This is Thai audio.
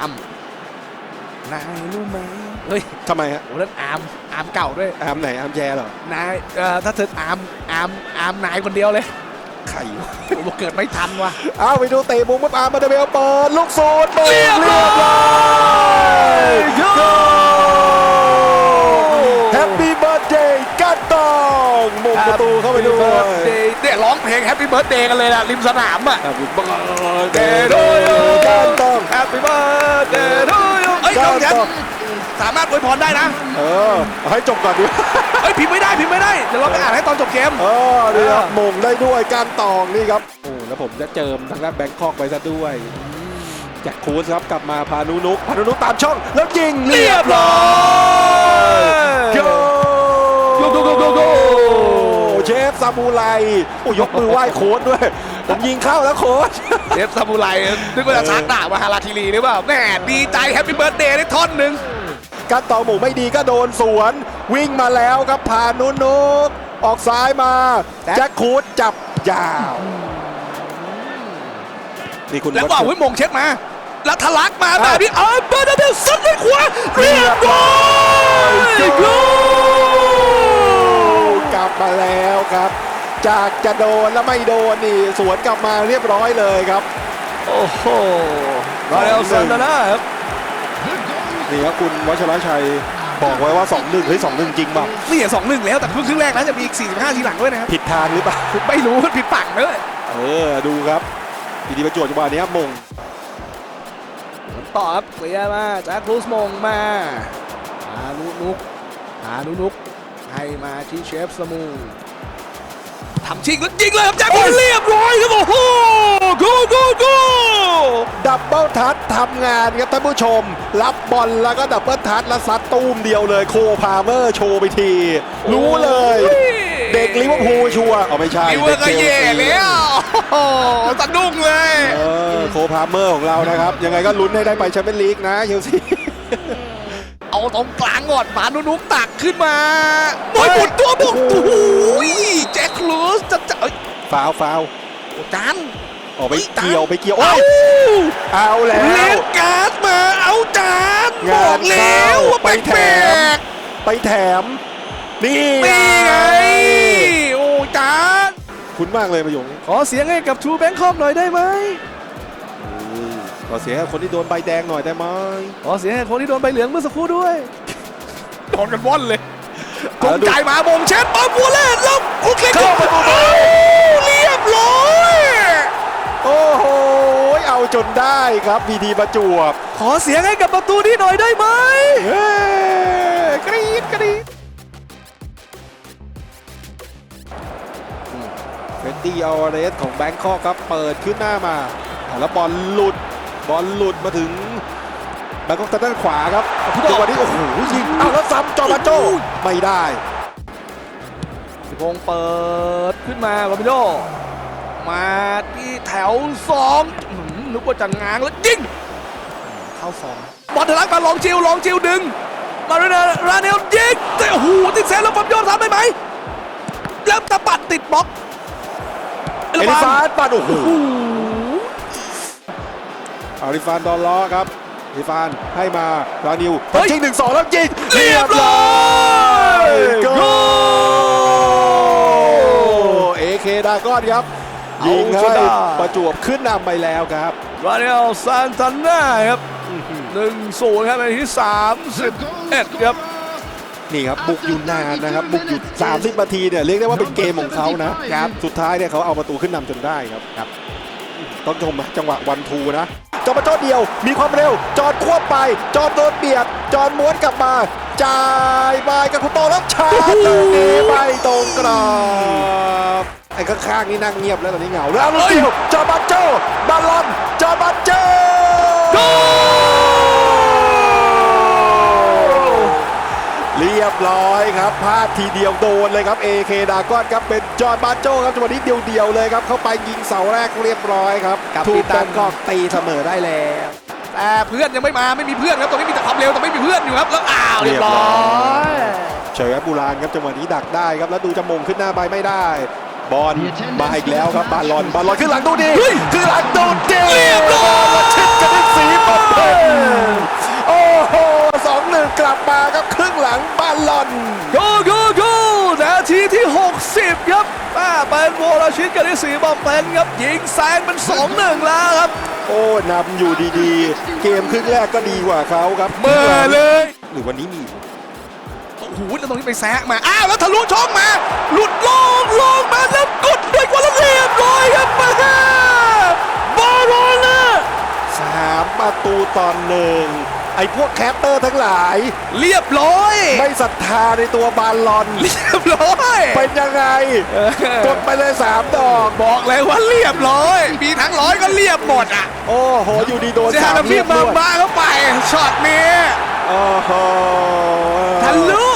อาร์มนายรู้ไหมเฮ้ยทำไมฮะโอ้นั่นอาร์มอาร์มเก่าด้วยอาร์มไหนอาร์มแย่เหรอนายเอ่อถ้าเธออาร์มอาร์มอาร์มนายคนเดียวเลยไข่วะผมบอกเกิดไม่ทันว่ะเอาไปดูเตะมุมปั๊บอาร์มมาเดเบลเปิดลูกสูตรเปิดเรียบร้อยโกแฮปปี้เบิร์ดเดย์กันตองมงประตูเข้าไปด้วยเนี่ยร้องเพลงแฮปปี้เบิร์ดเดย์กันเลยนะริมสนามอะแฮปปี้เบิร์ดเด สามารถอวยพรได้นะเออเอาให้จบก่อนดิเอ้ยพิมพ์ไม่ได้พิมพ์ไม่ได้เดี๋ยวเราไปอ่านให้ตอนจบเกม เออดีครับมงได้ด้วยการตองนี่ครับโอ้แล้วผมจะเจิมทางด้านแบงคอกไปซะด้วยแจ็คคูสครับกลับมาพานุนุกพานุนุกตามช่อง แล้วยิงเรียบร้อยโยโกโกโกโกโกเชฟซามูไรโอ้ยกมือไหว้โค้ดด้วย ผมยิงเข้าแล้วโค้ดเชฟซามูไรนึกว่าจะชักดาบมาฮาราคิรีหรือเปล่าแหมดีใจแฮปปี้เบิร์ดเดย์ได้ท่อนหนึ่งการต่อหมูไม่ดีก็โดนสวน วิ่งมาแล้วครับผ่านนุนุกออกซ้ายมาแจ็คคูดจับยาวนี่คุณแล้วว่าหุ้ยมงเช็ดมาแล้วทะลักมาแบบนี้เออเบอร์นาเบลซัดด้วยขวาเรียบร้อยโกกลับมาแล้วครับ จากจะโดนแล้วไม่โดนนี่สวนกลับมาเรียบร้อยเลยครับ โอ้โหราเอลซันตาน่าครับนี่ครับคุณวัชรชัยบอกไว้ว่า 2 1 เฮ้ย 2 1 จริงเปล่านี่สองหนึ่งแล้วแต่ครึ่งแรกนะจะมีอีก 45 ทีหลังด้วยนะครับผิดทางหรือเปล่า ไม่รู้ผิดฝั่งเลยเออ ดูครับดีๆประจวบจังหวะนี้ครับมงต่อครับเคลียร์มาแจ็คครูสมงมาหานุนุกหานุนุกให้มาที่เชฟสมู ทำชิงแล้วยิงเลยครับแจ็คครูเรียบร้อยครับโอ้โหโกโกโกดับเบิลทัชทำงานครับท่านผู้ชม รับบอลแล้วก็ดับเบิลทัชแล้วซัดตูมเดียวเลยโคพาเมอร์โชว์ไปที รู้เลย เด็กลิเวอร์พูลชัวร์เอาไม่ใช่ลิเวอร์ก็แย่แล้วโอ้โหสะดุ้งเลยเออโคพาเมอร์ของเรานะครับ ยังไงก็ลุ้นให้ได้ไปแชมเปี้ยนลีกนะเชลซีเอาตรงกลางก่อนหมานุนุกตักขึ้นมาโอ้ยหมุนตัวบุกโอ้ ฟาวฟาวจานออกไปเฮ้ยตามเกี่ยวไปเกี่ยวเอ้าโอ้ยเอาแล้เล่วนการ์ดมาเอาจานบงาอนกแล้วว่าเข้าแปไปลแถกไปแถมนี่ๆนี่ไงโอ้จานคุ้นมากเลยประโยงขอเสียงให้กับทูแบงคอกหน่อยได้ไหมขอเสียให้คนที่โดนใบแดงหน่อยได้ไหมขอเสียงให้คนที่โดนใบเหลืองเมื่อสักครู่ด้วยโดนกันว่อนเลยจเอางดูใจมาบงเช็ดปั๊บวัวเล่นแล้วคุกคลิกเข้าประตูเอ้าเร้อย โอ้โห เอาจนได้ครับพีทีประจวบ ขอเสียงให้กับประตูนี้หน่อยได้ไหมเฮ้กรี๊ดกรี๊ดเฟนดี้อัลเรสของแบงคอกครับ เปิดขึ้นหน้ามา แล้วบอลหลุด บอลหลุดมาถึงแบงคอกทางด้านขวาครับจังหวะนี้โอ้โหยิงเอาแล้วซ้ำจอร์บาโจไม่ได้สิพงเปิดขึ้นมาโรบิโด มาที่แถวสองอื้อหือนึกว่าจะง้างแล้วยิงเข้าสองบอลทะลักมาลองจิวลองจิวดึง มาเรนาราเนลยิงแต่โอ้โหติดเซนแล้วฟอมโยนทำได้ไหมแล้วตะปัดติดบล็อกเอลิฟานปัดโอ้โหโอ้โหอาริฟานดอนล้อครับเอลิฟานให้มารานิวตอนชิงหนึ่งสองแล้วยิงเรียบร้อยโกโกเอเคดากอนครับเอา ยิงจให้นได้ประจวบขึ้นนำไปแล้วครับราเนลซานตาน่าครับหนึ่งศูนย์ครับในที่สามสิบเอ็ดครับนี่ครับบุกอยู่นานนะครับ บุกอยู่ 30นาทีเนี่ยเรียกได้ว่าเป็นเกมของเขานะครับสุดท้ายเนี่ยเขาเอาประตูขึ้นนำจนได้ครับครับต้องชมนะจังหวะวันทูนะจอมาจอเดียว มีความเร็ว จอดควบไป จอดโดนเบียด จอดม้วนกลับมาจ่ายบายกับคุณโตแล้วชาร์จตรงนี้ไปตรงกรอบ ไอ้ข้างๆนี่นั่งเงียบแล้วตอนนี้เหงาแล้วลูกเดียวจอบัตโจบอลลอนจอบัตโจโกเรียบร้อยครับพลาดทีเดียวโดนเลยครับ AK ดากอนครับเป็นจอห์นบาโจครับจังหวะนี้เดียวๆเลยครับ เข้าไปยิงเสาแรกเรียบร้อยครับกัปถูตักนแบงกอกตีเสมอได้แล้วแต่เพื่อนยังไม่มาไม่มีเพื่อนครับตรงนี้มีแต่ความเร็วแต่ไม่มีเพื่อนอยู่ครับแล้วอ้าวเรียบร้อยเฉยครับบูรานครับจังหวะนี้ดักได้ครับแล้วดูจะมงขึ้นหน้าไปไม่ได้ บอลมาอีกแล้วครับบาลอนบาลอนขึ้นหลังดูดีขึ้นหลังดูดีเรียบร้อยชิดกันที่สีบอลเพนโอ้โหสองหนึ่งกลับมาครับครึ่งหลังบาลอนโกโกโกนาทีที่ 60 ครับป้าเป็นโวลชิตกันที่สีบอมเป็นครับยิงแซงเป็น2-1แล้วครับ โอ้นำอยู่ดีๆ เกมครึ่งแรกก็ดีกว่าเขาครับเมื่อเลย หรือวันนี้มีโอ้โหแล้วตรงนี้ไปแซะมาอ้าวแล้วทะลุช่องมา หลุดลงลง ประตูตอนหนึ่งไอ้พวกแคปเตอร์ทั้งหลาย เรียบร้อย ไม่ศรัทธาในตัวบาลอน เรียบร้อยเป็นยังไง กดไปเลยสามดอก บอกเลยว่าเรียบร้อย มีทั้งร้อยก็เรียบหมดอะ โอ้โห อยู่ดีโดนเจ้าสามน้ำลูพี่กมาด้วยบ้าเข้าไป ช็อตนี้ โอ้โหทะลุ